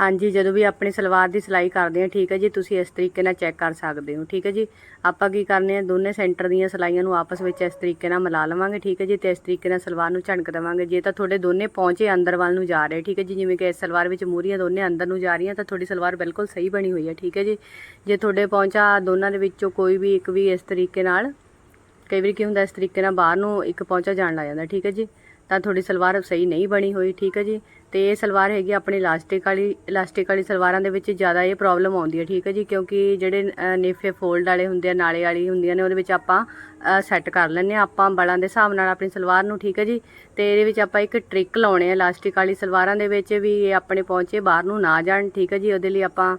ਹਾਂਜੀ, ਜਦੋਂ ਵੀ ਆਪਣੀ ਸਲਵਾਰ ਦੀ ਸਿਲਾਈ ਕਰਦੇ ਆ ਠੀਕ ਹੈ ਜੀ, ਤੁਸੀਂ ਇਸ ਤਰੀਕੇ ਨਾਲ ਚੈੱਕ ਕਰ ਸਕਦੇ ਹੋ, ਠੀਕ ਹੈ ਜੀ। ਆਪਾਂ ਕੀ ਕਰਨੇ ਆ ਦੋਨੇ ਸੈਂਟਰ ਦੀਆਂ ਸਿਲਾਈਆਂ ਨੂੰ ਆਪਸ ਵਿੱਚ ਇਸ ਤਰੀਕੇ ਨਾਲ ਮਿਲਾ ਲਵਾਂਗੇ, ਠੀਕ ਹੈ ਜੀ, ਤੇ ਇਸ ਤਰੀਕੇ ਨਾਲ ਸਲਵਾਰ ਨੂੰ ਝਣਕ ਦੇਵਾਂਗੇ। ਜੇ ਤਾਂ ਤੁਹਾਡੇ ਦੋਨੇ ਪਹੁੰਚੇ ਅੰਦਰ ਵੱਲ ਨੂੰ ਜਾ ਰਹੇ, ਠੀਕ ਹੈ ਜੀ, ਜਿਵੇਂ ਕਿ ਇਸ ਸਲਵਾਰ ਵਿੱਚ ਮੂਰੀਆਂ ਦੋਨੇ ਅੰਦਰ ਨੂੰ ਜਾ ਰਹੀਆਂ, ਤਾਂ ਤੁਹਾਡੀ ਸਲਵਾਰ ਬਿਲਕੁਲ ਸਹੀ ਬਣੀ ਹੋਈ ਹੈ, ਠੀਕ ਹੈ ਜੀ। ਜੇ ਤੁਹਾਡੇ ਪਹੁੰਚਾ ਦੋਨਾਂ ਦੇ ਵਿੱਚੋਂ ਕੋਈ ਵੀ ਇੱਕ ਵੀ ਇਸ ਤਰੀਕੇ ਨਾਲ, ਕਈ ਵਾਰੀ ਕੀ ਹੁੰਦਾ, ਇਸ ਤਰੀਕੇ ਨਾਲ ਬਾਹਰ ਨੂੰ ਇੱਕ ਪਹੁੰਚਾ ਜਾਣ ਲੱਗ ਜਾਂਦਾ, ਠੀਕ ਹੈ ਜੀ। ਤਾਂ ਤੁਹਾਡੀ ਸਲਵਾਰ ਸਹੀ ਨਹੀਂ ਬਣੀ ਹੋਈ, ਠੀਕ ਹੈ ਜੀ? ਤੇ ਇਹ ਸਲਵਾਰ ਹੈਗੀ ਆਪਣੀ ਇਲਾਸਟਿਕ ਵਾਲੀ ਇਲਾਸਟਿਕ ਵਾਲੀ ਸਲਵਾਰਾਂ ਦੇ ਵਿੱਚ ਜ਼ਿਆਦਾ ਇਹ ਪ੍ਰੋਬਲਮ ਆਉਂਦੀ ਹੈ, ਠੀਕ ਹੈ ਜੀ? ਕਿਉਂਕਿ ਜਿਹੜੇ ਨੇਫੇ ਫੋਲਡ ਵਾਲੇ ਹੁੰਦੇ ਆ, ਨਾਲੇ ਵਾਲੀ ਹੁੰਦੀਆਂ ਨੇ, ਉਹਦੇ ਵਿੱਚ ਆਪਾਂ ਸੈੱਟ ਕਰ ਲੈਂਦੇ ਆ ਆਪਾਂ ਬਲਾਂ ਦੇ ਹਿਸਾਬ ਨਾਲ ਆਪਣੀ ਸਲਵਾਰ ਨੂੰ, ਠੀਕ ਹੈ ਜੀ? ਤੇ ਇਹਦੇ ਵਿੱਚ ਆਪਾਂ ਇੱਕ ਟ੍ਰਿਕ ਲਾਉਣੇ ਆ ਇਲਾਸਟਿਕ ਵਾਲੀ ਸਲਵਾਰਾਂ ਦੇ ਵਿੱਚ ਵੀ ਇਹ ਆਪਣੇ ਪਹੁੰਚੇ, ਬਾਹਰ ਨੂੰ ਨਾ ਜਾਣ, ਠੀਕ ਹੈ ਜੀ? ਉਹਦੇ ਲਈ ਆਪਾਂ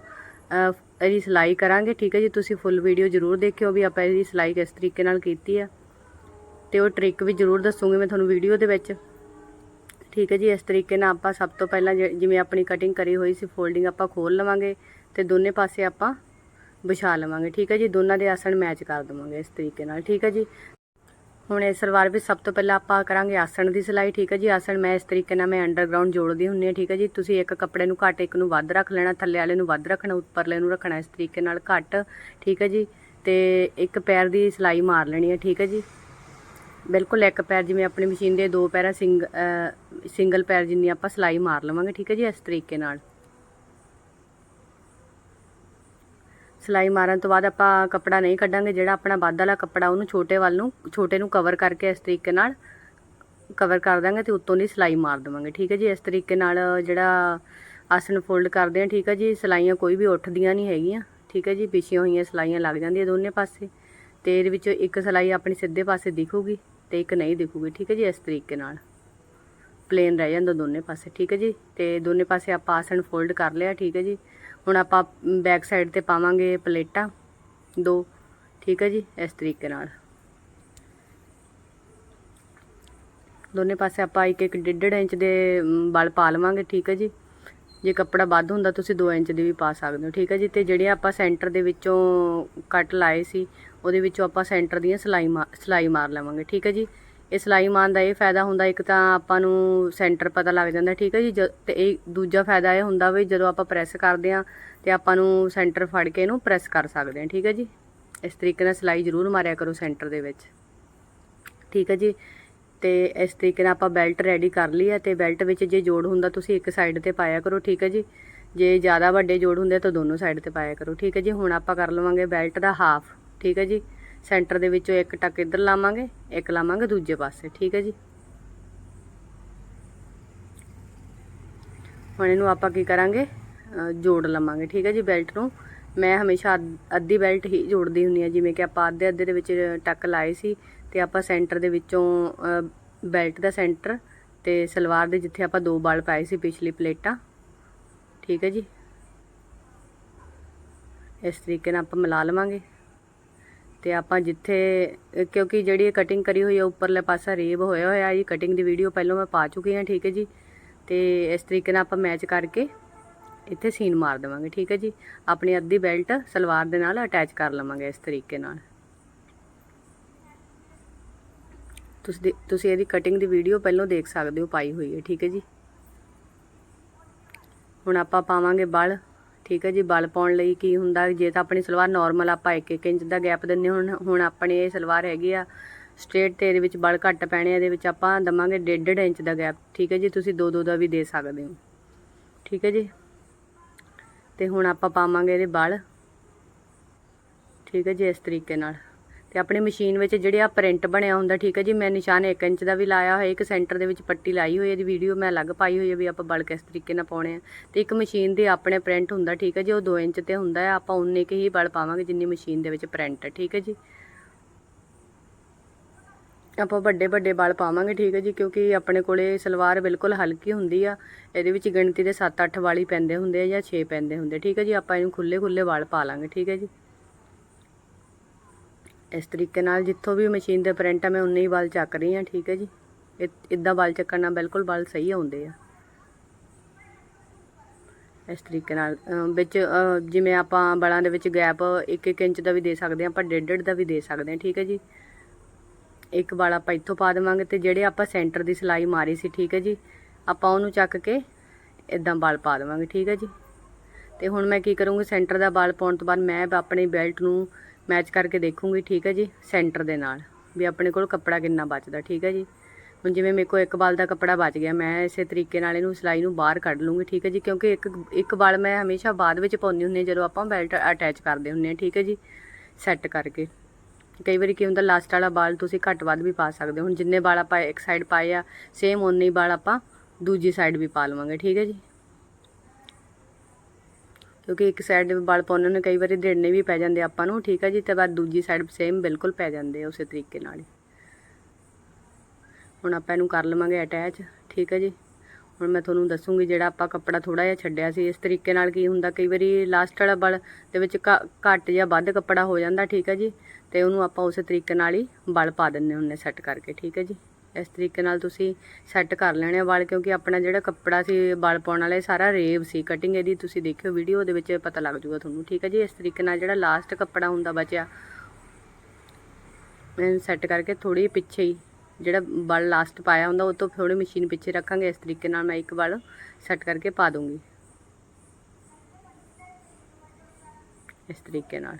ਇਹਦੀ ਸਿਲਾਈ ਕਰਾਂਗੇ, ਠੀਕ ਹੈ ਜੀ? ਤੁਸੀਂ ਫੁੱਲ ਵੀਡੀਓ ਜ਼ਰੂਰ ਦੇਖਿਓ ਵੀ ਆਪਾਂ ਇਹਦੀ ਸਿਲਾਈ ਕਿਸ ਤਰੀਕੇ ਨਾਲ ਕੀਤੀ ਆ ਤੇ ਉਹ ਟ੍ਰਿਕ ਵੀ ਜ਼ਰੂਰ ਦੱਸੂਗੀ ਮੈਂ ਤੁਹਾਨੂੰ ਵੀਡੀਓ ਦੇ ਵਿੱਚ। ਠੀਕ ਹੈ ਜੀ, ਇਸ ਤਰੀਕੇ ਨਾਲ ਆਪਾਂ ਸਭ ਤੋਂ ਪਹਿਲਾਂ ਜਿ- ਜਿਵੇਂ ਆਪਣੀ ਕਟਿੰਗ ਕਰੀ ਹੋਈ ਸੀ ਫੋਲਡਿੰਗ ਆਪਾਂ ਖੋਲ ਲਵਾਂਗੇ ਤੇ ਦੋਨੇ ਪਾਸੇ ਆਪਾਂ ਵਿਛਾ ਲਵਾਂਗੇ। ਠੀਕ ਹੈ ਜੀ, ਦੋਨਾਂ ਦੇ ਆਸਣ ਮੈਚ ਕਰ ਦਵਾਂਗੇ ਇਸ ਤਰੀਕੇ ਨਾਲ। ਠੀਕ ਹੈ ਜੀ। ਹੁਣ ਇਹ ਸਲਵਾਰ ਵਿੱਚ ਸਭ ਤੋਂ ਪਹਿਲਾਂ ਆਪਾਂ ਕਰਾਂਗੇ ਆਸਣ ਦੀ ਸਿਲਾਈ। ਠੀਕ ਹੈ ਜੀ, ਆਸਣ ਮੈਂ ਇਸ ਤਰੀਕੇ ਨਾਲ ਮੈਂ ਅੰਡਰਗਰਾਉਂਡ ਜੋੜਦੀ ਹੁੰਨੀ ਆ ਠੀਕ ਹੈ ਜੀ, ਤੁਸੀਂ ਇੱਕ ਕੱਪੜੇ ਨੂੰ ਘੱਟ, ਇੱਕ ਨੂੰ ਵੱਧ ਰੱਖ ਲੈਣਾ, ਥੱਲੇ ਵਾਲੇ ਨੂੰ ਵੱਧ ਰੱਖਣਾ, ਉੱਪਰਲੇ ਨੂੰ ਰੱਖਣਾ ਇਸ ਤਰੀਕੇ ਨਾਲ ਘੱਟ। ਠੀਕ ਹੈ ਜੀ, ਤੇ ਇੱਕ ਪੈਰ ਦੀ ਸਿਲਾਈ ਮਾਰ ਲੈਣੀ ਹੈ। ਠੀਕ ਹੈ ਜੀ ਬਿਲਕੁਲ ਇੱਕ ਪੈਰ ਜਿਵੇਂ ਆਪਣੀ ਮਸ਼ੀਨ ਦੇ ਦੋ ਪੈਰਾਂ ਸਿੰਗ ਸਿੰਗਲ ਪੈਰ ਜਿੰਨੀ ਆਪਾਂ ਸਿਲਾਈ ਮਾਰ ਲਵਾਂਗੇ, ਠੀਕ ਹੈ ਜੀ, ਇਸ ਤਰੀਕੇ ਨਾਲ। ਸਿਲਾਈ ਮਾਰਨ ਤੋਂ ਬਾਅਦ ਆਪਾਂ ਕੱਪੜਾ ਨਹੀਂ ਕੱਢਾਂਗੇ, ਜਿਹੜਾ ਆਪਣਾ ਵੱਧ ਵਾਲਾ ਕੱਪੜਾ ਉਹਨੂੰ ਛੋਟੇ ਵੱਲ ਨੂੰ, ਛੋਟੇ ਨੂੰ ਕਵਰ ਕਰਕੇ ਇਸ ਤਰੀਕੇ ਨਾਲ ਕਵਰ ਕਰ ਦਾਂਗੇ ਤੇ ਉੱਤੋਂ ਦੀ ਸਿਲਾਈ ਮਾਰ ਦੇਵਾਂਗੇ, ਠੀਕ ਹੈ ਜੀ। ਇਸ ਤਰੀਕੇ ਨਾਲ ਜਿਹੜਾ ਆਸਨ ਫੋਲਡ ਕਰਦੇ ਆ ਠੀਕ ਹੈ ਜੀ, ਸਿਲਾਈਆਂ ਕੋਈ ਵੀ ਉੱਠਦੀਆਂ ਨਹੀਂ ਹੈਗੀਆਂ, ਠੀਕ ਹੈ ਜੀ ਵਿਛੀਆਂ ਹੋਈਆਂ ਸਿਲਾਈਆਂ ਲੱਗ ਜਾਂਦੀਆਂ ਦੋਨੇ ਪਾਸੇ, ਤੇ ਇਹਦੇ ਵਿੱਚੋਂ ਇੱਕ ਸਿਲਾਈ ਆਪਣੀ ਸਿੱਧੇ ਪਾਸੇ ਦਿਖੂਗੀ। ਤੇ ਇੱਕ ਨਹੀਂ ਦਿਖੂਗੀ, ਠੀਕ ਹੈ ਜੀ, ਇਸ ਤਰੀਕੇ ਨਾਲ। ਪਲੇਨ ਰਹਿ ਜਾਂਦਾ ਦੋਨੇ ਪਾਸੇ, ਠੀਕ ਹੈ ਜੀ। ਤੇ ਦੋਨੇ ਪਾਸੇ ਆਪਾਂ ਆਸਣ ਫੋਲਡ ਕਰ ਲਿਆ, ਠੀਕ ਹੈ ਜੀ। ਹੁਣ ਆਪਾਂ ਬੈਕ ਸਾਈਡ ਤੇ ਪਾਵਾਂਗੇ ਪਲੇਟਾਂ, ਦੋ, ਠੀਕ ਹੈ ਜੀ, ਇਸ ਤਰੀਕੇ ਨਾਲ। ਦੋਨੇ ਪਾਸੇ ਆਪਾਂ ਇੱਕ ਇੱਕ ਡੇਢ ਡੇਢ ਇੰਚ ਦੇ ਬਲ ਪਾ ਲਵਾਂਗੇ, ਠੀਕ ਹੈ ਜੀ। ਜੇ ਕੱਪੜਾ ਵੱਧ ਹੁੰਦਾ, ਤੁਸੀਂ 2 ਇੰਚ ਦੀ ਵੀ ਪਾ ਸਕਦੇ ਹੋ, ਠੀਕ ਹੈ ਜੀ। ਤੇ ਜਿਹੜੇ ਆਪਾਂ ਸੈਂਟਰ ਦੇ ਵਿੱਚੋਂ ਕੱਟ ਲਾਏ ਸੀ ਉਹਦੇ ਵਿੱਚੋਂ ਆਪਾਂ ਸੈਂਟਰ ਦੀਆਂ ਸਿਲਾਈ ਮਾ- ਸਿਲਾਈ ਮਾਰ ਲਵਾਂਗੇ, ਠੀਕ ਹੈ ਜੀ? ਇਹ ਸਿਲਾਈ ਮਾਰਨ ਦਾ ਇਹ ਫਾਇਦਾ ਹੁੰਦਾ, ਇੱਕ ਤਾਂ ਆਪਾਂ ਨੂੰ ਸੈਂਟਰ ਪਤਾ ਲੱਗ ਜਾਂਦਾ, ਠੀਕ ਹੈ ਜੀ? ਜ- ਤੇ ਇਹ ਦੂਜਾ ਫਾਇਦਾ ਇਹ ਹੁੰਦਾ ਵੀ ਜਦੋਂ ਆਪਾਂ ਪ੍ਰੈਸ ਕਰਦੇ ਆ ਤੇ ਆਪਾਂ ਨੂੰ ਸੈਂਟਰ ਫੜ ਕੇ ਇਹਨੂੰ ਪ੍ਰੈਸ ਕਰ ਸਕਦੇ ਹਾਂ, ਠੀਕ ਹੈ ਜੀ? ਇਸ ਤਰੀਕੇ ਨਾਲ ਸਿਲਾਈ ਜ਼ਰੂਰ ਮਾਰਿਆ ਕਰੋ ਸੈਂਟਰ ਦੇ ਵਿੱਚ। ਠੀਕ ਹੈ ਜੀ? ਤੇ ਇਸ ਤਰੀਕੇ ਨਾਲ ਆਪਾਂ ਬੈਲਟ ਰੈਡੀ ਕਰ ਲਈ ਹੈ, ਤੇ ਬੈਲਟ ਵਿੱਚ ਜੇ ਜੋੜ ਹੁੰਦਾ ਤੁਸੀਂ ਇੱਕ ਸਾਈਡ ਤੇ ਪਾਇਆ ਕਰੋ, ਠੀਕ ਹੈ ਜੀ? ਜੇ ਜ਼ਿਆਦਾ ਵੱਡੇ ਜੋੜ ਹੁੰਦੇ ਤਾਂ ਦੋਨੋਂ ਸਾਈਡ ਤੇ ਪਾਇਆ ਕਰੋ, ਠੀਕ ਹੈ ਜੀ? ਹੁਣ ਆਪਾਂ ਕਰ ਲਵਾਂਗੇ ਬੈਲਟ ਦਾ ਹਾਫ ਠੀਕ ਹੈ ਜੀ? ਸੈਂਟਰ ਦੇ ਵਿੱਚੋਂ ਇੱਕ ਟੱਕ ਇੱਧਰ ਲਾਵਾਂਗੇ, ਇੱਕ ਲਾਵਾਂਗੇ ਦੂਜੇ ਪਾਸੇ, ਠੀਕ ਹੈ ਜੀ? ਹੁਣ ਇਹਨੂੰ ਆਪਾਂ ਕੀ ਕਰਾਂਗੇ? ਜੋੜ ਲਵਾਂਗੇ, ਠੀਕ ਹੈ ਜੀ ਬੈਲਟ ਨੂੰ। ਮੈਂ ਹਮੇਸ਼ਾ ਅੱਧ- ਅੱਧੀ ਬੈਲਟ ਹੀ ਜੋੜਦੀ ਹੁੰਦੀ ਆ ਜਿਵੇਂ ਕਿ ਆਪਾਂ ਅੱਧੇ ਅੱਧੇ ਦੇ ਵਿੱਚ ਟੱਕ ਲਾਏ ਸੀ ਤੇ ਆਪਾਂ ਸੈਂਟਰ ਦੇ ਵਿੱਚੋਂ ਬੈਲਟ ਦਾ ਸੈਂਟਰ ਤੇ ਸਲਵਾਰ ਦੇ ਜਿੱਥੇ ਆਪਾਂ ਦੋ ਬਾਲ ਪਾਏ ਸੀ ਪਿਛਲੀ ਪਲੇਟਾਂ, ਠੀਕ ਹੈ ਜੀ? ਇਸ ਤਰੀਕੇ ਨਾਲ ਆਪਾਂ ਮਿਲਾ ਲਵਾਂਗੇ। ਤੇ ਆਪਾਂ ਜਿੱਥੇ ਕਿਉਂਕਿ ਜਿਹੜੀ ਇਹ ਕਟਿੰਗ ਕਰੀ ਹੋਈ ਹੈ ਉੱਪਰਲੇ ਪਾਸਾ ਰੇਬ ਹੋਇਆ ਹੋਇਆ ਇਹ ਕਟਿੰਗ ਦੀ ਵੀਡੀਓ ਪਹਿਲਾਂ ਮੈਂ ਪਾ ਚੁੱਕੀ ਹਾਂ, ਠੀਕ ਹੈ ਜੀ। ਤੇ ਇਸ ਤਰੀਕੇ ਨਾਲ ਆਪਾਂ ਮੈਚ ਕਰਕੇ ਇੱਥੇ ਸੀਨ ਮਾਰ ਦੇਵਾਂਗੇ, ਠੀਕ ਹੈ ਜੀ। ਆਪਣੀ ਅੱਧੀ ਬੈਲਟ ਸਲਵਾਰ ਦੇ ਨਾਲ ਅਟੈਚ ਕਰ ਲਵਾਂਗੇ ਇਸ ਤਰੀਕੇ ਨਾਲ। ਤੁਸੀਂ ਦੇ- ਤੁਸੀਂ ਇਹਦੀ ਕਟਿੰਗ ਦੀ ਵੀਡੀਓ ਪਹਿਲਾਂ ਦੇਖ ਸਕਦੇ ਹੋ, ਪਾਈ ਹੋਈ ਹੈ, ਠੀਕ ਹੈ ਜੀ। ਹੁਣ ਆਪਾਂ ਪਾਵਾਂਗੇ ਬਲ। ਠੀਕ ਹੈ ਜੀ ਬਲ ਪਾਉਣ ਲਈ ਕੀ ਹੁੰਦਾ ਜੇ ਤਾਂ ਆਪਣੀ ਸਲਵਾਰ ਨਾਰਮਲ ਆਪਾਂ 1-1 ਇੰਚ ਦਾ ਗੈਪ ਦਿੰਨੇ ਹੁਣ ਹੁਣ ਆਪਣੀ ਇਹ ਸਲਵਾਰ ਹੈਗੀ ਆ ਸਟ੍ਰੇਟ ਤੇ ਇਹਦੇ ਵਿੱਚ ਬਲ ਘੱਟ ਪੈਣੇ ਆ, ਇਹਦੇ ਵਿੱਚ ਆਪਾਂ ਦਵਾਂਗੇ 1.5 ਇੰਚ ਦਾ ਗੈਪ ਠੀਕ ਹੈ ਜੀ ਤੁਸੀਂ 2-2 ਦਾ ਵੀ ਦੇ ਸਕਦੇ ਹੋ ਠੀਕ ਹੈ ਜੀ। ਤੇ ਹੁਣ ਆਪਾਂ ਪਾਵਾਂਗੇ ਇਹਦੇ ਬਲ ਠੀਕ ਹੈ ਜੀ ਇਸ ਤਰੀਕੇ ਨਾਲ। ਤੇ ਆਪਣੀ ਮਸ਼ੀਨ ਵਿੱਚ ਜਿਹੜੇ ਆ ਪ੍ਰਿੰਟ ਬਣਿਆ ਹੁੰਦਾ, ਠੀਕ ਹੈ ਜੀ, ਮੈਂ ਨਿਸ਼ਾਨ 1 ਇੰਚ ਦਾ ਵੀ ਲਾਇਆ ਹੋਇਆ, ਇੱਕ ਸੈਂਟਰ ਦੇ ਵਿੱਚ ਪੱਟੀ ਲਾਈ ਹੋਈ ਹੈ ਇਹਦੀ ਵੀਡੀਓ ਮੈਂ ਅਲੱਗ ਪਾਈ ਹੋਈ ਹੈ ਵੀ ਆਪਾਂ ਬਲ ਕਿਸ ਤਰੀਕੇ ਨਾਲ ਪਾਉਣੇ ਆ। ਤੇ ਇੱਕ ਮਸ਼ੀਨ ਦੇ ਆਪਣੇ ਪ੍ਰਿੰਟ ਹੁੰਦਾ, ਠੀਕ ਹੈ ਜੀ, ਉਹ 2 ਇੰਚ ਤੇ ਹੁੰਦਾ ਹੈ, ਆਪਾਂ ਉਨੇ ਕੁ ਹੀ ਬਲ ਪਾਵਾਂਗੇ ਜਿੰਨੀ ਮਸ਼ੀਨ ਦੇ ਵਿੱਚ ਪ੍ਰਿੰਟ ਹੈ, ਠੀਕ ਹੈ ਜੀ। ਆਪਾਂ ਵੱਡੇ ਵੱਡੇ ਬਲ ਪਾਵਾਂਗੇ, ਠੀਕ ਹੈ ਜੀ, ਕਿਉਂਕਿ ਆਪਣੇ ਕੋਲੇ ਸਲਵਾਰ ਬਿਲਕੁਲ ਹਲਕੀ ਹੁੰਦੀ ਆ, ਇਹਦੇ ਵਿੱਚ ਗਿਣਤੀ ਦੇ 7-8 ਵਾਲੀ ਪੈਂਦੇ ਹੁੰਦੇ ਆ ਜਾਂ 6 ਪੈਂਦੇ ਹੁੰਦੇ ਠੀਕ ਹੈ ਜੀ, ਆਪਾਂ ਇਹਨੂੰ ਖੁੱਲੇ ਖੁੱਲੇ ਬਲ ਪਾ ਲਾਂਗੇ, ਠੀਕ ਹੈ ਜੀ। ਇਸ ਤਰੀਕੇ ਨਾਲ ਜਿੱਥੋਂ ਵੀ ਮਸ਼ੀਨ ਦੇ ਪ੍ਰਿੰਟ ਆ, ਮੈਂ ਉਨੇ ਹੀ ਬਲ ਚੱਕ ਰਹੀ ਹਾਂ, ਠੀਕ ਹੈ ਜੀ। ਇਦਾਂ ਬਲ ਚੱਕਣ ਨਾਲ ਬਿਲਕੁਲ ਬਲ ਸਹੀ ਆਉਂਦੇ ਆ। ਇਸ ਤਰੀਕੇ ਨਾਲ ਵਿੱਚ ਜਿਵੇਂ ਆਪਾਂ ਬਲਾਂ ਦੇ ਵਿੱਚ ਗੈਪ 1-1 ਇੰਚ ਦਾ ਵੀ ਦੇ ਸਕਦੇ ਹਾਂ, ਆਪਾਂ 1.5 ਦਾ ਵੀ ਦੇ ਸਕਦੇ ਹਾਂ, ਠੀਕ ਹੈ ਜੀ। ਇੱਕ ਵਾਲ ਆਪਾਂ ਇੱਥੋਂ ਪਾ ਦੇਵਾਂਗੇ ਤੇ ਜਿਹੜੇ ਆਪਾਂ ਸੈਂਟਰ ਦੀ ਸਿਲਾਈ ਮਾਰੀ ਸੀ, ਠੀਕ ਹੈ ਜੀ, ਆਪਾਂ ਉਹਨੂੰ ਚੱਕ ਕੇ ਇਦਾਂ ਵਾਲ ਪਾ ਦੇਵਾਂਗੇ, ਠੀਕ ਹੈ ਜੀ। ਤੇ ਹੁਣ ਮੈਂ ਕੀ ਕਰੂੰਗੀ, ਸੈਂਟਰ ਦਾ ਵਾਲ ਪਾਉਣ ਤੋਂ ਬਾਅਦ ਮੈਂ ਆਪਣੀ ਬੈਲਟ ਨੂੰ ਮੈਚ ਕਰਕੇ ਦੇਖੂੰਗੀ, ਠੀਕ ਹੈ ਜੀ ਸੈਂਟਰ ਦੇ ਨਾਲ, ਵੀ ਆਪਣੇ ਕੋਲ ਕੱਪੜਾ ਕਿੰਨਾ ਬਚਦਾ, ਠੀਕ ਹੈ ਜੀ। ਹੁਣ ਜਿਵੇਂ ਮੇਰੇ ਕੋਲ ਇੱਕ ਵਾਲ ਦਾ ਕੱਪੜਾ ਬਚ ਗਿਆ, ਮੈਂ ਇਸੇ ਤਰੀਕੇ ਨਾਲ ਇਹਨੂੰ ਸਿਲਾਈ ਨੂੰ ਬਾਹਰ ਕੱਢ ਲੂੰਗੀ, ਠੀਕ ਹੈ ਜੀ, ਕਿਉਂਕਿ ਇੱਕ ਇੱਕ ਵਾਲ ਮੈਂ ਹਮੇਸ਼ਾ ਬਾਅਦ ਵਿੱਚ ਪਾਉਂਦੀ ਹੁੰਦੀ ਹਾਂ, ਜਦੋਂ ਆਪਾਂ ਬੈਲਟ ਅਟੈਚ ਕਰਦੇ ਹੁੰਦੇ ਹਾਂ, ਠੀਕ ਹੈ ਜੀ ਸੈੱਟ ਕਰਕੇ। ਕਈ ਵਾਰੀ ਕੀ ਹੁੰਦਾ ਲਾਸਟ ਵਾਲਾ ਵਾਲ ਤੁਸੀਂ ਘੱਟ ਵੱਧ ਵੀ ਪਾ ਸਕਦੇ ਹੋ, ਹੁਣ ਜਿੰਨੇ ਵਾਲ ਆਪਾਂ ਇੱਕ ਸਾਈਡ ਪਾਏ ਆ ਸੇਮ ਉਨੇ ਹੀ ਵਾਲ ਆਪਾਂ ਦੂਜੀ ਸਾਈਡ ਵੀ ਪਾ ਲਵਾਂਗੇ, ਠੀਕ ਹੈ ਜੀ। ਕਿਉਂਕਿ ਇੱਕ ਸਾਈਡ ਦੇ ਵਾਲ ਪਾਉਣ ਨੂੰ, ਕਈ ਵਾਰੀ ਢੇੜਨੇ ਵੀ ਪੈ ਜਾਂਦੇ ਆਪਾਂ ਨੂੰ, ਠੀਕ ਹੈ ਜੀ, ਤੇ ਬਾਅਦ ਦੂਜੀ ਸਾਈਡ ਸੇਮ ਬਿਲਕੁਲ ਪੈ ਜਾਂਦੇ ਆ ਉਸੇ ਤਰੀਕੇ ਨਾਲ ਹੀ। ਹੁਣ ਆਪਾਂ ਇਹਨੂੰ ਕਰ ਲਵਾਂਗੇ ਅਟੈਚ ਠੀਕ ਹੈ ਜੀ। ਹੁਣ ਮੈਂ ਤੁਹਾਨੂੰ ਦੱਸੂਗੀ ਜਿਹੜਾ ਆਪਾਂ ਕੱਪੜਾ ਥੋੜਾ ਜਿਹਾ ਛੱਡਿਆ ਸੀ, ਇਸ ਤਰੀਕੇ ਨਾਲ ਕੀ ਹੁੰਦਾ, ਕਈ ਵਾਰੀ ਲਾਸਟ ਵਾਲਾ ਬਲ ਦੇ ਵਿੱਚ ਘ- ਘੱਟ ਜਾਂ ਵੱਧ ਕੱਪੜਾ ਹੋ ਜਾਂਦਾ, ਠੀਕ ਹੈ ਜੀ। ਤੇ ਉਹਨੂੰ ਆਪਾਂ ਉਸੇ ਤਰੀਕੇ ਨਾਲ ਹੀ ਬਲ ਪਾ ਦਿੰਨੇ ਹੁੰਨੇ ਸੈੱਟ ਕਰਕੇ, ਠੀਕ ਹੈ ਜੀ। ਇਸ ਤਰੀਕੇ ਨਾਲ ਤੁਸੀਂ ਸੈੱਟ ਕਰ ਲੈਣੇ ਆ ਵਾਲ, ਕਿਉਂਕਿ ਆਪਣਾ ਜਿਹੜਾ ਕੱਪੜਾ ਸੀ, ਵਾਲ ਪਾਉਣ ਵਾਲਾ ਸਾਰਾ ਰੇਵ ਸੀ। ਕਟਿੰਗ ਇਹਦੀ ਤੁਸੀਂ ਦੇਖਿਓ ਵੀਡੀਓ ਦੇ ਵਿੱਚ ਪਤਾ ਲੱਗ ਜੂਗਾ ਤੁਹਾਨੂੰ, ਠੀਕ ਹੈ ਜੀ? ਇਸ ਤਰੀਕੇ ਨਾਲ ਜਿਹੜਾ ਲਾਸਟ ਕੱਪੜਾ ਹੁੰਦਾ ਬਚਿਆ, ਮੈਂ ਸੈੱਟ ਕਰਕੇ ਥੋੜੀ ਪਿੱਛੇ ਹੀ ਜਿਹੜਾ ਬਲ ਲਾਸਟ ਪਾਇਆ ਹੁੰਦਾ, ਉਹ ਤੋਂ ਥੋੜੀ ਮਸ਼ੀਨ ਪਿੱਛੇ ਰੱਖਾਂਗੇ। ਇਸ ਤਰੀਕੇ ਨਾਲ ਮੈਂ ਇੱਕ ਬਲ ਸੈੱਟ ਕਰਕੇ ਪਾ ਦੂੰਗੀ ਇਸ ਤਰੀਕੇ ਨਾਲ।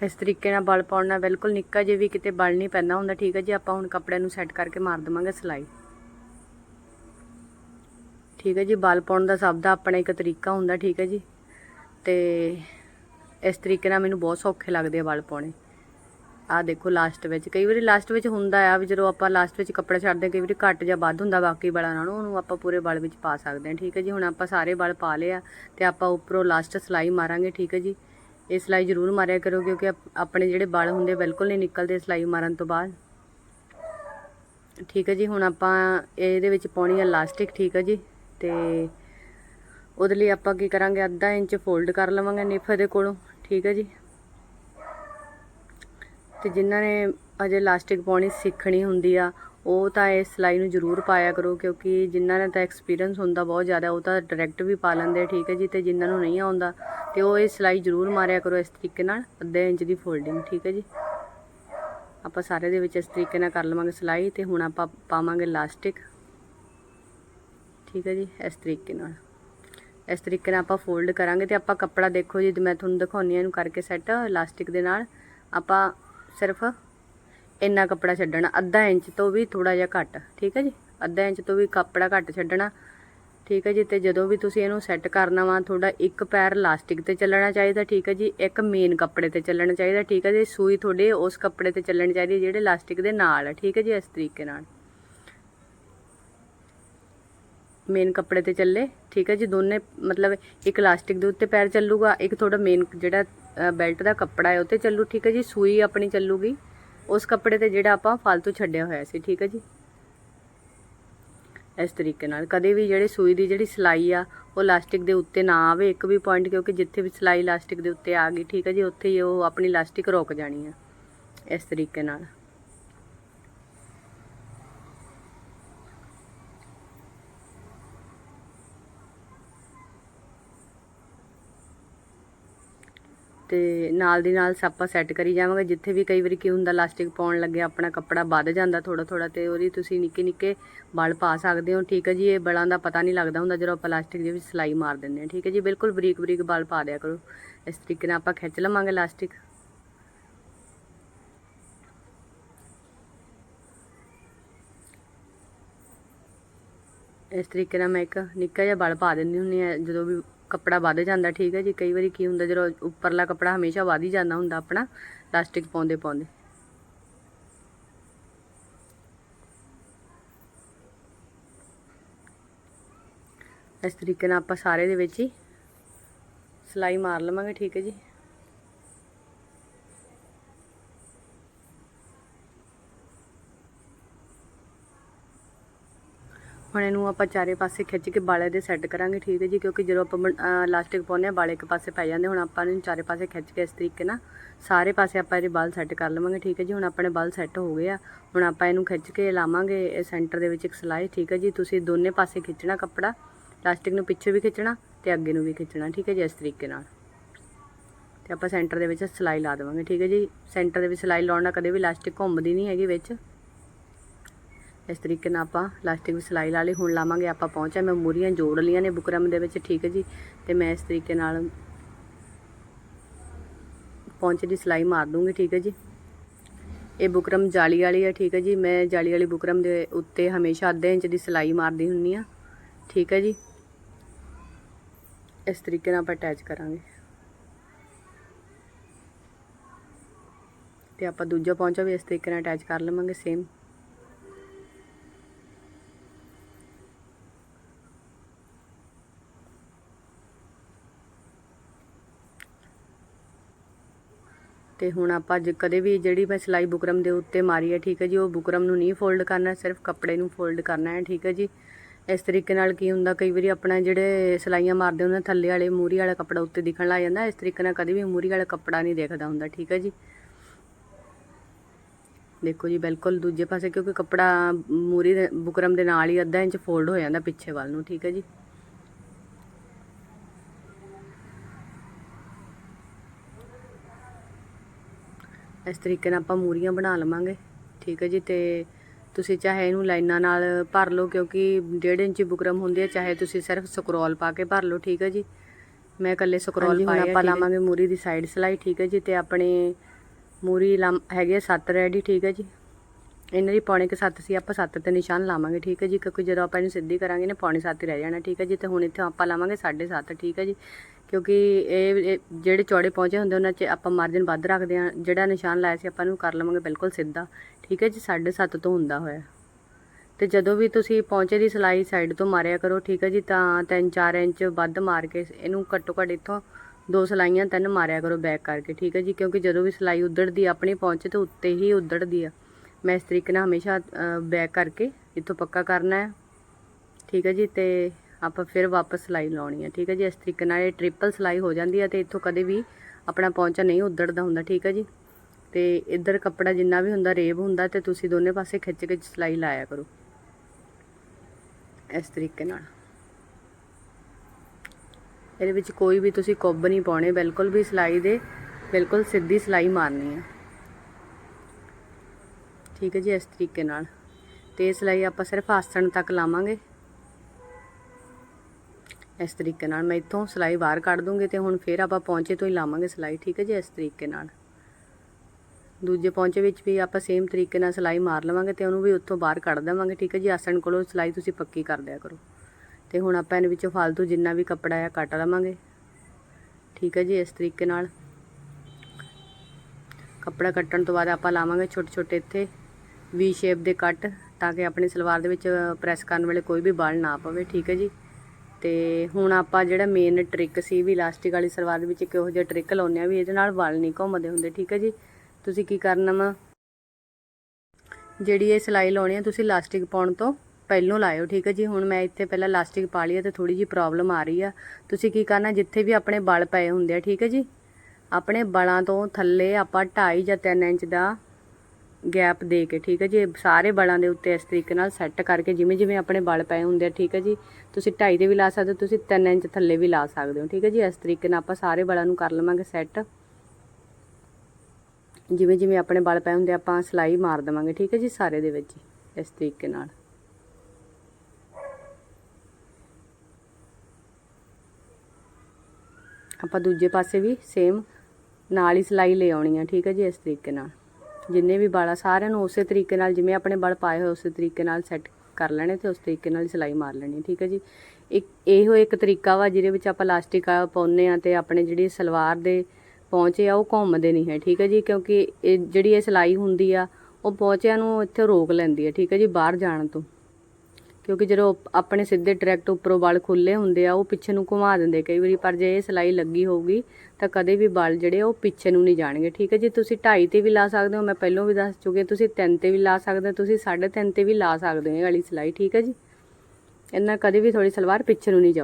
ਇਸ ਤਰੀਕੇ ਨਾਲ ਬਲ ਪਾਉਣ ਨਾਲ ਬਿਲਕੁਲ ਨਿੱਕਾ ਜਿਹਾ ਵੀ ਕਿਤੇ ਬਲ ਨਹੀਂ ਪੈਂਦਾ ਹੁੰਦਾ ਠੀਕ ਹੈ ਜੀ? ਆਪਾਂ ਹੁਣ ਕੱਪੜਿਆਂ ਨੂੰ ਸੈੱਟ ਕਰਕੇ ਮਾਰ ਦਵਾਂਗੇ ਸਿਲਾਈ। ਠੀਕ ਹੈ ਜੀ? ਬਲ ਪਾਉਣ ਦਾ ਸਭ ਦਾ ਆਪਣਾ ਇੱਕ ਤਰੀਕਾ ਹੁੰਦਾ ਠੀਕ ਹੈ ਜੀ? ਤੇ ਇਸ ਤਰੀਕੇ ਨਾਲ ਮੈਨੂੰ ਬਹੁਤ ਸੌਖੇ ਲੱਗਦੇ ਆ ਬਲ ਪਾਉਣੇ। ਆ ਦੇਖੋ ਲਾਸਟ ਵਿੱਚ ਕਈ ਵਾਰੀ ਲਾਸਟ ਵਿੱਚ ਹੁੰਦਾ ਆ ਵੀ ਜਦੋਂ ਆਪਾਂ ਲਾਸਟ ਵਿੱਚ ਕੱਪੜਾ ਛੱਡਦੇ ਹਾਂ, ਕਈ ਵਾਰੀ ਘੱਟ ਜਾਂ ਵੱਧ ਹੁੰਦਾ ਬਾਕੀ ਬਲਾਂ ਨਾਲੋਂ ਉਹਨੂੰ ਆਪਾਂ ਪੂਰੇ ਬਲ ਵਿੱਚ ਪਾ ਸਕਦੇ ਹਾਂ ਠੀਕ ਹੈ ਜੀ? ਹੁਣ ਆਪਾਂ ਸਾਰੇ ਬਲ ਪਾ ਲਏ ਆ ਤੇ ਆਪਾਂ ਉੱਪਰੋਂ ਲਾਸਟ ਸਿਲਾਈ ਮਾਰਾਂਗੇ ਠੀਕ ਹੈ ਜੀ? ਇਹ ਸਿਲਾਈ ਜ਼ਰੂਰ ਮਾਰਿਆ ਕਰੋ ਕਿਉਂਕਿ ਆਪ- ਆਪਣੇ ਜਿਹੜੇ ਬਲ ਹੁੰਦੇ ਬਿਲਕੁਲ ਨਹੀਂ ਨਿਕਲਦੇ ਸਿਲਾਈ ਮਾਰਨ ਤੋਂ ਬਾਅਦ। ਠੀਕ ਹੈ ਜੀ, ਹੁਣ ਆਪਾਂ ਇਹਦੇ ਵਿੱਚ ਪਾਉਣੀ ਹੈ ਇਲਾਸਟਿਕ ਠੀਕ ਹੈ ਜੀ। ਤੇ ਉਹਦੇ ਲਈ ਆਪਾਂ ਕੀ ਕਰਾਂਗੇ, ਅੱਧਾ ਇੰਚ ਫੋਲਡ ਕਰ ਲਵਾਂਗੇ ਨਿਫ ਦੇ ਕੋਲੋਂ, ਠੀਕ ਹੈ ਜੀ। ਤੇ ਜਿਨ੍ਹਾਂ ਨੇ ਅਜੇ ਇਲਾਸਟਿਕ ਪਾਉਣੀ ਸਿੱਖਣੀ ਹੁੰਦੀ ਆ ਉਹ ਤਾਂ ਇਸ ਸਿਲਾਈ ਨੂੰ ਜ਼ਰੂਰ ਪਾਇਆ ਕਰੋ ਕਿਉਂਕਿ ਜਿਨ੍ਹਾਂ ਨੇ ਤਾਂ ਐਕਸਪੀਰੀਅੰਸ ਹੁੰਦਾ ਬਹੁਤ ਜ਼ਿਆਦਾ, ਉਹ ਤਾਂ ਡਾਇਰੈਕਟ ਵੀ ਪਾ ਲੈਂਦੇ ਠੀਕ ਹੈ ਜੀ, ਤੇ ਜਿਨ੍ਹਾਂ ਨੂੰ ਨਹੀਂ ਆਉਂਦਾ, ਤੇ ਉਹ ਇਹ ਸਿਲਾਈ ਜ਼ਰੂਰ ਮਾਰਿਆ ਕਰੋ ਇਸ ਤਰੀਕੇ ਨਾਲ, ਅੱਧੇ ਇੰਚ ਦੀ ਫੋਲਡਿੰਗ ਠੀਕ ਹੈ ਜੀ। ਆਪਾਂ ਸਾਰੇ ਦੇ ਵਿੱਚ ਇਸ ਤਰੀਕੇ ਨਾਲ ਕਰ ਲਵਾਂਗੇ ਸਿਲਾਈ, ਤੇ ਹੁਣ ਆਪਾਂ ਪਾਵਾਂਗੇ ਇਲਾਸਟਿਕ ਠੀਕ ਹੈ ਜੀ, ਇਸ ਤਰੀਕੇ ਨਾਲ। ਇਸ ਤਰੀਕੇ ਨਾਲ ਆਪਾਂ ਫੋਲਡ ਕਰਾਂਗੇ, ਤੇ ਆਪਾਂ ਕੱਪੜਾ ਦੇਖੋ ਜੀ, ਮੈਂ ਤੁਹਾਨੂੰ ਦਿਖਾਉਣੀ ਆ ਇਹਨੂੰ ਕਰਕੇ ਸੈੱਟ ਇਲਾਸਟਿਕ ਦੇ ਨਾਲ। ਆਪਾਂ ਸਿਰਫ ਇੰਨਾ ਕੱਪੜਾ ਛੱਡਣਾ, ਅੱਧਾ ਇੰਚ ਤੋਂ ਵੀ ਥੋੜਾ ਜਿਹਾ ਘੱਟ, ਠੀਕ ਹੈ ਜੀ? ਅੱਧਾ ਇੰਚ ਤੋਂ ਵੀ ਕੱਪੜਾ ਘੱਟ ਛੱਡਣਾ, ਠੀਕ ਹੈ ਜੀ? ਤੇ ਜਦੋਂ ਵੀ ਤੁਸੀਂ ਇਹਨੂੰ ਸੈੱਟ ਕਰਨਾ ਵਾ, ਤੁਹਾਡਾ ਇੱਕ ਪੈਰ ਇਲਾਸਟਿਕ ਤੇ ਚੱਲਣਾ ਚਾਹੀਦਾ, ਠੀਕ ਹੈ ਜੀ? ਇੱਕ ਮੇਨ ਕੱਪੜੇ ਤੇ ਚੱਲਣਾ ਚਾਹੀਦਾ, ਠੀਕ ਹੈ ਜੀ? ਸੂਈ ਤੁਹਾਡੇ ਉਸ ਕੱਪੜੇ ਤੇ ਚੱਲਣੀ ਚਾਹੀਦੀ ਜਿਹੜੇ ਇਲਾਸਟਿਕ ਦੇ ਨਾਲ ਹੈ, ਠੀਕ ਹੈ ਜੀ? ਇਸ ਤਰੀਕੇ ਨਾਲ। ਮੇਨ ਕੱਪੜੇ ਤੇ ਚੱਲੇ, ਠੀਕ ਹੈ ਜੀ? ਦੋਨੇ, ਮਤਲਬ ਇੱਕ ਇਲਾਸਟਿਕ ਦੇ ਉੱਤੇ ਪੈਰ ਚੱਲੂਗਾ, ਇੱਕ ਤੁਹਾਡਾ ਮੇਨ ਜਿਹੜਾ ਬੈਲਟ ਦਾ ਕੱਪੜਾ ਹੈ, ਉਹ 'ਤੇ ਚੱਲੂ, ਠੀਕ ਹੈ ਜੀ? ਸੂਈ ਆਪਣੀ ਚੱਲੂਗੀ। ਉਸ ਕੱਪੜੇ ਤੇ ਜਿਹੜਾ ਆਪਾਂ ਫालतू ਛੱਡਿਆ ਹੋਇਆ ਸੀ, ਠੀਕ ਹੈ ਜੀ? ਇਸ ਤਰੀਕੇ ਨਾਲ। ਕਦੇ ਵੀ ਜਿਹੜੇ ਸੂਈ ਦੀ ਜਿਹੜੀ ਸਿਲਾਈ ਆ, ਉਹ ਇਲਾਸਟਿਕ ਦੇ ਉੱਤੇ ਨਾ ਆਵੇ, ਇੱਕ ਵੀ ਪੁਆਇੰਟ ਕਿਉਂਕਿ ਜਿੱਥੇ ਵੀ ਸਿਲਾਈ ਇਲਾਸਟਿਕ ਦੇ ਉੱਤੇ ਆ ਗਈ, ਠੀਕ ਹੈ ਜੀ, ਉੱਥੇ ਹੀ ਉਹ ਆਪਣੀ ਇਲਾਸਟਿਕ ਰੁਕ ਜਾਣੀ ਆ, ਇਸ ਤਰੀਕੇ ਨਾਲ। ਤੇ ਨਾਲ ਦੀ ਨਾਲ ਆਪਾਂ ਸੈੱਟ ਕਰੀ ਜਾਵਾਂਗੇ। ਜਿੱਥੇ ਵੀ ਕਈ ਵਾਰੀ ਕੀ ਹੁੰਦਾ, ਲਾਸਟਿਕ ਪਾਉਣ ਲੱਗੇ, ਆਪਣਾ ਕੱਪੜਾ ਵੱਧ ਜਾਂਦਾ ਥੋੜਾ ਥੋੜਾ ਤੇ ਉਹਦੀ ਤੁਸੀਂ ਨਿੱਕੇ ਨਿੱਕੇ ਬਲ ਪਾ ਸਕਦੇ ਹੋ। ਠੀਕ ਹੈ ਜੀ, ਇਹ ਬਲਾਂ ਦਾ ਪਤਾ ਨਹੀਂ ਲੱਗਦਾ ਹੁੰਦਾ, ਜਦੋਂ ਆਪਾਂ ਲਾਸਟਿਕ ਦੇ ਵਿੱਚ ਸਿਲਾਈ ਮਾਰ ਦਿੰਦੇ ਹਾਂ। ਠੀਕ ਹੈ ਜੀ, ਬਿਲਕੁਲ ਬਰੀਕ ਬਰੀਕ ਬਲ ਪਾ ਦਿਆ ਕਰੋ। ਇਸ ਤਰੀਕੇ ਨਾਲ ਆਪਾਂ ਖਿੱਚ ਲਵਾਂਗੇ ਲਾਸਟਿਕ। ਇਸ ਤਰੀਕੇ ਨਾਲ ਮੈਂ ਇੱਕ ਨਿੱਕਾ ਜਿਹਾ ਬਲ ਪਾ ਦਿੰਦੀ ਹੁੰਦੀ ਆ ਜਦੋਂ ਵੀ ਕੱਪੜਾ ਵੱਧ ਜਾਂਦਾ, ਠੀਕ ਹੈ ਜੀ। ਕਈ ਵਾਰੀ ਕੀ ਹੁੰਦਾ, ਜਦੋਂ ਉੱਪਰਲਾ ਕੱਪੜਾ ਹਮੇਸ਼ਾ ਵੱਧ ਹੀ ਜਾਂਦਾ ਹੁੰਦਾ ਆਪਣਾ ਇਲਾਸਟਿਕ ਪਾਉਂਦੇ ਪਾਉਂਦੇ। ਇਸ ਤਰੀਕੇ ਨਾਲ ਆਪਾਂ ਸਾਰੇ ਦੇ ਵਿੱਚ ਹੀ ਸਿਲਾਈ ਮਾਰ ਲਵਾਂਗੇ, ਠੀਕ ਹੈ ਜੀ। ਹੁਣ ਇਹਨੂੰ ਆਪਾਂ ਚਾਰੇ ਪਾਸੇ ਖਿੱਚ ਕੇ ਬਾਲੇ ਦੇ ਸੈੱਟ ਕਰਾਂਗੇ, ਠੀਕ ਹੈ ਜੀ? ਕਿਉਂਕਿ ਜਦੋਂ ਆਪਾਂ ਇਲਾਸਟਿਕ ਪਾਉਂਦੇ ਆ ਬਾਲੇ ਇੱਕ ਪਾਸੇ ਪੈ ਜਾਂਦੇ, ਹੁਣ ਆਪਾਂ ਇਹਨੂੰ ਚਾਰੇ ਪਾਸੇ ਖਿੱਚ ਕੇ ਇਸ ਤਰੀਕੇ ਨਾਲ ਸਾਰੇ ਪਾਸੇ ਆਪਾਂ ਇਹਦੇ ਬਲ ਸੈੱਟ ਕਰ ਲਵਾਂਗੇ, ਠੀਕ ਹੈ ਜੀ? ਹੁਣ ਆਪਣੇ ਬਲ ਸੈੱਟ ਹੋ ਗਏ ਆ। ਹੁਣ ਆਪਾਂ ਇਹਨੂੰ ਖਿੱਚ ਕੇ ਲਾਵਾਂਗੇ, ਇਹ ਸੈਂਟਰ ਦੇ ਵਿੱਚ ਇੱਕ ਸਿਲਾਈ, ਠੀਕ ਹੈ ਜੀ? ਤੁਸੀਂ ਦੋਨੇ ਪਾਸੇ ਖਿੱਚਣਾ ਕੱਪੜਾ ਇਲਾਸਟਿਕ ਨੂੰ ਪਿੱਛੇ ਵੀ ਖਿੱਚਣਾ ਤੇ ਅੱਗੇ ਨੂੰ ਵੀ ਖਿੱਚਣਾ, ਠੀਕ ਹੈ ਜੀ? ਇਸ ਤਰੀਕੇ ਨਾਲ। ਤੇ ਆਪਾਂ ਸੈਂਟਰ ਦੇ ਵਿੱਚ ਸਿਲਾਈ ਲਾ ਦੇਵਾਂਗੇ, ਠੀਕ ਹੈ ਜੀ? ਸੈਂਟਰ ਦੇ ਵਿੱਚ ਸਿਲਾਈ ਲਾਉਣ ਨਾਲ ਕਦੇ ਵੀ ਇਲਾਸਟਿਕ ਘੁੰਮਦੀ ਨਹੀਂ ਹੈਗੀ ਵਿੱਚ। ਇਸ ਤਰੀਕੇ ਨਾਲ ਆਪਾਂ ਲਾਸਟਿਕ ਵਿੱਚ ਸਿਲਾਈ ਲਾ ਲਈ, ਹੁਣ ਲਾਵਾਂਗੇ ਆਪਾਂ ਪਹੁੰਚਿਆ ਮੈਂ ਮੂਰੀਆਂ ਜੋੜ ਲੀਆਂ ਨੇ ਬੁਕਰਮ ਦੇ ਵਿੱਚ, ਠੀਕ ਹੈ ਜੀ। ਤੇ ਮੈਂ ਇਸ ਤਰੀਕੇ ਨਾਲ ਪਹੁੰਚ ਦੀ ਸਿਲਾਈ ਮਾਰ ਦੂੰਗੀ, ਠੀਕ ਹੈ ਜੀ। ਇਹ ਬੁਕਰਮ ਜਾਲੀ ਵਾਲੀ ਹੈ, ਠੀਕ ਹੈ ਜੀ। ਮੈਂ ਜਾਲੀ ਵਾਲੀ ਬੁਕਰਮ ਦੇ ਉੱਤੇ ਹਮੇਸ਼ਾ ਅੱਧੇ ਇੰਚ ਦੀ ਸਿਲਾਈ ਮਾਰਦੀ ਹੁੰਨੀ ਆ ਠੀਕ ਹੈ ਜੀ। ਇਸ ਤਰੀਕੇ ਨਾਲ ਆਪਾਂ ਅਟੈਚ ਕਰਾਂਗੇ। ਤੇ ਆਪਾਂ ਦੂਜਾ ਪਹੁੰਚਾ ਵੀ ਇਸ ਤਰੀਕੇ ਨਾਲ ਅਟੈਚ ਕਰ ਲਵਾਂਗੇ ਸੇਮ ਤੇ ਹੁਣ ਆਪਾਂ ਜੇ ਕਦੇ ਵੀ ਜਿਹੜੀ ਮੈਂ ਸਿਲਾਈ ਬੁਕਰਮ ਦੇ ਉੱਤੇ ਮਾਰੀ ਹੈ, ਠੀਕ ਹੈ ਜੀ, ਉਹ ਬੁਕਰਮ ਨੂੰ ਨਹੀਂ ਫੋਲਡ ਕਰਨਾ, ਸਿਰਫ ਕੱਪੜੇ ਨੂੰ ਫੋਲਡ ਕਰਨਾ ਹੈ, ਠੀਕ ਹੈ ਜੀ। ਇਸ ਤਰੀਕੇ ਨਾਲ ਕੀ ਹੁੰਦਾ, ਕਈ ਵਾਰੀ ਆਪਣਾ ਜਿਹੜੇ ਸਿਲਾਈਆਂ ਮਾਰਦੇ ਉਹਨਾਂ ਥੱਲੇ ਵਾਲੇ ਮੂਰੀ ਵਾਲਾ ਕੱਪੜਾ ਉੱਤੇ ਦਿਖਣ ਲੱਗ ਜਾਂਦਾ, ਇਸ ਤਰੀਕੇ ਨਾਲ ਕਦੇ ਵੀ ਮੂਰੀ ਵਾਲਾ ਕੱਪੜਾ ਨਹੀਂ ਦਿਖਦਾ ਹੁੰਦਾ, ਠੀਕ ਹੈ ਜੀ। ਦੇਖੋ ਜੀ, ਬਿਲਕੁਲ ਦੂਜੇ ਪਾਸੇ ਕਿਉਂਕਿ ਕੱਪੜਾ ਮੂਰੀ ਦੇ, ਬੁਕਰਮ ਦੇ ਨਾਲ ਹੀ ਅੱਧਾ ਇੰਚ ਫੋਲਡ ਹੋ ਜਾਂਦਾ ਪਿੱਛੇ ਵੱਲ ਨੂੰ, ਠੀਕ ਹੈ ਜੀ। ਇਸ ਤਰੀਕੇ ਨਾਲ ਆਪਾਂ ਮੂਰੀਆਂ ਬਣਾ ਲਵਾਂਗੇ। ਠੀਕ ਹੈ ਜੀ ਤੇ ਤੁਸੀਂ ਚਾਹੇ ਇਹਨੂੰ ਲਾਈਨਾਂ ਨਾਲ ਭਰ ਲਓ ਕਿਉਂਕਿ 1.5 ਇੰਚੀ ਬੁਕਰਮ ਹੁੰਦੀ ਹੈ ਚਾਹੇ ਤੁਸੀਂ ਸਿਰਫ ਸਕਰੋਲ ਪਾ ਕੇ ਭਰ ਲਓ ਠੀਕ ਹੈ ਜੀ। ਮੈਂ ਇਕੱਲੇ ਸਕਰੋਲ ਪਾਇਆ ਆਪਾਂ ਲਾਵਾਂਗੇ ਮੂਰੀ ਦੀ ਸਾਈਡ ਸਲਾਈ ਠੀਕ ਹੈ ਜੀ ਤੇ ਆਪਣੇ ਮੂਰੀ ਹੈਗੇ 7 ਰੈਡੀ ਠੀਕ ਹੈ ਜੀ। ਇਹਨਾਂ ਦੀ ਪੌਣੇ ਕਿ 7 ਸੀ ਆਪਾਂ 7 ਤੇ ਨਿਸ਼ਾਨ ਲਾਵਾਂਗੇ ਠੀਕ ਹੈ ਜੀ। ਕਿਉਂਕਿ ਜਦੋਂ ਆਪਾਂ ਇਹਨੂੰ ਸਿੱਧੀ ਕਰਾਂਗੇ ਨੇ ਪੌਣੇ 7 ਹੀ ਰਹਿ ਜਾਣਾ ਠੀਕ ਹੈ ਜੀ। ਤੇ ਹੁਣ ਇੱਥੇ ਆਪਾਂ ਲਾਵਾਂਗੇ 7.5 ਠੀਕ ਹੈ ਜੀ। ਕਿਉਂਕਿ ਇਹ ਇਹ ਜਿਹੜੇ ਚੌੜੇ ਪਹੁੰਚੇ ਹੁੰਦੇ ਉਹਨਾਂ 'ਚ ਆਪਾਂ ਮਾਰਜਨ ਵੱਧ ਰੱਖਦੇ ਹਾਂ, ਜਿਹੜਾ ਨਿਸ਼ਾਨ ਲਾਇਆ ਸੀ ਆਪਾਂ ਨੂੰ ਕਰ ਲਵਾਂਗੇ ਬਿਲਕੁਲ ਸਿੱਧਾ, ਠੀਕ ਹੈ ਜੀ 7.5 ਤੋਂ ਹੁੰਦਾ ਹੋਇਆ। ਤੇ ਜਦੋਂ ਵੀ ਤੁਸੀਂ ਪਹੁੰਚੇ ਦੀ ਸਲਾਈ ਸਾਈਡ ਤੋਂ ਮਾਰਿਆ ਕਰੋ, ਠੀਕ ਹੈ ਜੀ, ਤਾਂ 3-4 ਇੰਚ ਵੱਧ ਮਾਰ ਕੇ ਇਹਨੂੰ ਘੱਟੋ ਘੱਟ ਇੱਥੋਂ ਦੋ ਸਲਾਈਆਂ ਤਿੰਨ ਮਾਰਿਆ ਕਰੋ ਬੈਕ ਕਰਕੇ, ਠੀਕ ਹੈ ਜੀ, ਕਿਉਂਕਿ ਜਦੋਂ ਵੀ ਸਲਾਈ ਉਧੜਦੀ ਆਪਣੀ ਪਹੁੰਚੇ ਤੋਂ ਉੱਤੇ ਹੀ ਉਧੜਦੀ ਆ। ਮੈਂ ਇਸ ਤਰੀਕੇ ਨਾਲ ਹਮੇਸ਼ਾ ਬੈਕ ਕਰਕੇ ਇੱਥੋਂ ਪੱਕਾ ਕਰਨਾ ਹੈ, ਠੀਕ ਹੈ ਜੀ, ਤੇ ਆਪਾਂ ਫਿਰ ਵਾਪਸ ਸਲਾਈ ਲਾਉਣੀ ਹੈ ਠੀਕ ਹੈ ਜੀ? ਇਸ ਤਰੀਕੇ ਨਾਲ ਇਹ ਟ੍ਰਿਪਲ ਸਲਾਈ ਹੋ ਜਾਂਦੀ ਹੈ ਤੇ ਇੱਥੋਂ ਕਦੇ ਵੀ ਆਪਣਾ ਪਹੁੰਚਾ ਨਹੀਂ ਉਧੜਦਾ ਹੁੰਦਾ, ਠੀਕ ਹੈ ਜੀ? ਤੇ ਇੱਧਰ ਕੱਪੜਾ ਜਿੰਨਾ ਵੀ ਹੁੰਦਾ, ਰੇਬ ਹੁੰਦਾ ਤੇ ਤੁਸੀਂ ਦੋਨੇ ਪਾਸੇ ਖਿੱਚ ਕੇ ਸਲਾਈ ਲਾਇਆ ਕਰੋ। ਇਸ ਤਰੀਕੇ ਨਾਲ। ਇਹਦੇ ਵਿੱਚ ਕੋਈ ਵੀ ਤੁਸੀਂ ਕੁੱਬ ਨਹੀਂ ਪਾਉਣੇ, ਬਿਲਕੁਲ ਵੀ ਸਲਾਈ ਦੇ, ਬਿਲਕੁਲ ਸਿੱਧੀ ਸਲਾਈ ਮਾਰਨੀ ਹੈ ਠੀਕ ਹੈ ਜੀ, ਇਸ ਤਰੀਕੇ ਨਾਲ। ਤੇ ਇਹ ਸਲਾਈ ਆਪਾਂ ਸਿਰਫ ਆਸਣ ਤੱਕ ਲਾਵਾਂਗੇ। ਇਸ ਤਰੀਕੇ ਨਾਲ। ਮੈਂ ਇੱਥੋਂ ਸਲਾਈ ਬਾਹਰ ਕੱਢ ਦੂੰਗੀ ਤੇ ਹੁਣ ਫਿਰ ਆਪਾਂ ਪੌਂਚੇ ਤੋਂ ਹੀ ਲਾਵਾਂਗੇ ਸਲਾਈ, ਠੀਕ ਹੈ ਜੀ, ਇਸ ਤਰੀਕੇ ਨਾਲ। ਦੂਜੇ ਪੌਂਚੇ ਵਿੱਚ ਵੀ ਆਪਾਂ ਸੇਮ ਤਰੀਕੇ ਨਾਲ ਸਲਾਈ ਮਾਰ ਲਵਾਂਗੇ ਤੇ ਉਹਨੂੰ ਵੀ ਉੱਥੋਂ ਬਾਹਰ ਕੱਢ ਦੇਵਾਂਗੇ, ਠੀਕ ਹੈ ਜੀ। ਆਸਣ ਕੋਲੋਂ ਸਲਾਈ ਤੁਸੀਂ ਪੱਕੀ ਕਰ ਦਿਆ ਕਰੋ। ਤੇ ਹੁਣ ਆਪਾਂ ਇਹਦੇ ਵਿੱਚੋਂ ਫालतू ਜਿੰਨਾ ਵੀ ਕੱਪੜਾ ਆ ਕੱਟ ਲਵਾਂਗੇ, ਠੀਕ ਹੈ ਜੀ, ਇਸ ਤਰੀਕੇ ਨਾਲ। ਕੱਪੜਾ ਕੱਟਣ ਤੋਂ ਬਾਅਦ ਆਪਾਂ ਲਾਵਾਂਗੇ ਛੋਟੇ ਛੋਟੇ ਇੱਥੇ ਵੀ ਸ਼ੇਪ ਦੇ ਕੱਟ, ਤਾਂ ਕਿ ਆਪਣੀ ਸਲਵਾਰ ਦੇ ਵਿੱਚ ਪ੍ਰੈਸ ਕਰਨ ਵੇਲੇ ਕੋਈ ਵੀ ਬਲ ਨਾ ਪਵੇ, ਠੀਕ ਹੈ ਜੀ। ਤੇ ਹੁਣ ਆਪਾਂ ਜਿਹੜਾ ਮੇਨ ਟ੍ਰਿਕ ਸੀ ਵੀ ਇਲਾਸਟਿਕ ਵਾਲੀ ਸਲਵਾਰ ਦੇ ਵਿੱਚ ਕਿਹੋ ਜਿਹਾ ਟ੍ਰਿਕ ਲਾਉਂਦੇ ਆ ਵੀ ਇਹਦੇ ਨਾਲ ਵਲ ਨਹੀਂ ਘੁੰਮਦੇ ਹੁੰਦੇ, ਠੀਕ ਹੈ ਜੀ? ਤੁਸੀਂ ਕੀ ਕਰਨਾ ਵਾ? ਜਿਹੜੀ ਇਹ ਸਿਲਾਈ ਲਾਉਣੀ ਆ, ਤੁਸੀਂ ਇਲਾਸਟਿਕ ਪਾਉਣ ਤੋਂ ਪਹਿਲੋਂ ਲਾਇਓ, ਠੀਕ ਹੈ ਜੀ? ਹੁਣ ਮੈਂ ਇੱਥੇ ਪਹਿਲਾਂ ਇਲਾਸਟਿਕ ਪਾ ਲਈ ਤੇ ਥੋੜੀ ਜੀ ਪ੍ਰੋਬਲਮ ਆ ਰਹੀ ਆ। ਤੁਸੀਂ ਕੀ ਕਰਨਾ, ਜਿੱਥੇ ਵੀ ਆਪਣੇ ਬਲ ਪਏ ਹੁੰਦੇ ਆ, ਠੀਕ ਹੈ ਜੀ? ਆਪਣੇ ਬਲਾਂ ਤੋਂ ਥੱਲੇ ਆਪਾਂ 2.5 ਜਾਂ 3 ਇੰਚ ਦਾ ਗੈਪ ਦੇ ਕੇ, ਠੀਕ ਹੈ ਜੀ? ਸਾਰੇ ਬਲਾਂ ਦੇ ਉੱਤੇ ਇਸ ਤਰੀਕੇ ਨਾਲ ਸੈੱਟ ਕਰਕੇ ਜਿਵੇਂ ਜਿਵੇਂ ਆਪਣੇ ਬਲ ਪਏ ਹੁੰਦੇ ਆ, ਠੀਕ ਹੈ ਜੀ? ਤੁਸੀਂ 2.5 ਤੇ ਵੀ ਲਾ ਸਕਦੇ ਹੋ, ਤੁਸੀਂ 3 ਇੰਚ ਥੱਲੇ ਵੀ ਲਾ ਸਕਦੇ ਹੋ, ਠੀਕ ਹੈ ਜੀ? ਇਸ ਤਰੀਕੇ ਨਾਲ ਆਪਾਂ ਸਾਰੇ ਬਲਾਂ ਨੂੰ ਕਰ ਲਵਾਂਗੇ ਸੈੱਟ ਜਿਵੇਂ ਜਿਵੇਂ ਆਪਣੇ ਬਲ ਪਏ ਹੁੰਦੇ ਆਪਾਂ ਸਲਾਈ ਮਾਰ ਦੇਵਾਂਗੇ, ਠੀਕ ਹੈ ਜੀ, ਸਾਰੇ ਦੇ ਵਿੱਚ ਇਸ ਤਰੀਕੇ ਨਾਲ। ਆਪਾਂ ਦੂਜੇ ਪਾਸੇ ਵੀ ਸੇਮ ਨਾਲ ਹੀ ਸਲਾਈ ਲੈ ਆਉਣੀ ਆ, ਠੀਕ ਹੈ ਜੀ, ਇਸ ਤਰੀਕੇ ਨਾਲ। ਜਿੰਨੇ ਵੀ ਵਾਲਾ, ਸਾਰਿਆਂ ਨੂੰ ਉਸੇ ਤਰੀਕੇ ਨਾਲ ਜਿਵੇਂ ਆਪਣੇ ਬਲ ਪਾਏ ਹੋਏ ਉਸੇ ਤਰੀਕੇ ਨਾਲ ਸੈੱਟ ਕਰ ਲੈਣੇ ਤੇ ਉਸ ਤਰੀਕੇ ਨਾਲ ਸਿਲਾਈ ਮਾਰ ਲੈਣੀ ਠੀਕ ਹੈ ਜੀ? ਇੱਕ ਇਹੋ ਇੱਕ ਤਰੀਕਾ ਵਾ ਜਿਹਦੇ ਵਿੱਚ ਆਪਾਂ ਲਾਸਟਿਕ ਪਾਉਨੇ ਆ ਤੇ ਆਪਣੇ ਜਿਹੜੀ ਸਲਵਾਰ ਦੇ ਪਹੁੰਚੇ ਆ ਉਹ ਘੁੰਮਦੇ ਨਹੀਂ ਹੈ, ਠੀਕ ਹੈ ਜੀ? ਕਿਉਂਕਿ ਇਹ ਜਿਹੜੀ ਇਹ ਸਿਲਾਈ ਹੁੰਦੀ ਆ, ਉਹ ਪਹੁੰਚਿਆਂ ਨੂੰ ਇੱਥੇ ਰੋਕ ਲੈਂਦੀ ਹੈ, ਠੀਕ ਹੈ ਜੀ, ਬਾਹਰ ਜਾਣ ਤੋਂ। ਕਿਉਂਕਿ ਜਦੋਂ ਆਪਣੇ ਸਿੱਧੇ ਡਾਇਰੈਕਟ ਉੱਪਰੋਂ ਵਾਲ ਖੁੱਲੇ ਹੁੰਦੇ ਆ, ਉਹ ਪਿੱਛੇ ਨੂੰ ਘੁਮਾ ਦਿੰਦੇ ਕਈ ਵਾਰੀ, ਪਰ ਜੇ ਇਹ ਸਿਲਾਈ ਲੱਗੀ ਹੋਊਗੀ ਤਾਂ ਕਦੇ ਵੀ ਵਾਲ ਜਿਹੜੇ ਉਹ ਪਿੱਛੇ ਨੂੰ ਨਹੀਂ ਜਾਣਗੇ। ਠੀਕ ਹੈ ਜੀ, ਤੁਸੀਂ 2.5 ਤੇ ਵੀ ਲਾ ਸਕਦੇ ਹੋ, ਮੈਂ ਪਹਿਲਾਂ ਵੀ ਦੱਸ ਚੁੱਕੀ ਤੁਸੀਂ 3 ਤੇ ਵੀ ਲਾ ਸਕਦੇ ਹੋ, ਤੁਸੀਂ 3.5 ਤੇ ਵੀ ਲਾ ਸਕਦੇ ਹੋ ਇਹ ਵਾਲੀ ਸਿਲਾਈ। ਠੀਕ ਹੈ ਜੀ ਇਹਨਾਂ ਕਦੇ ਵੀ ਥੋੜੀ ਸਲਵਾਰ ਪਿੱਛੇ ਨੂੰ ਨਹੀਂ ਜਾਊ।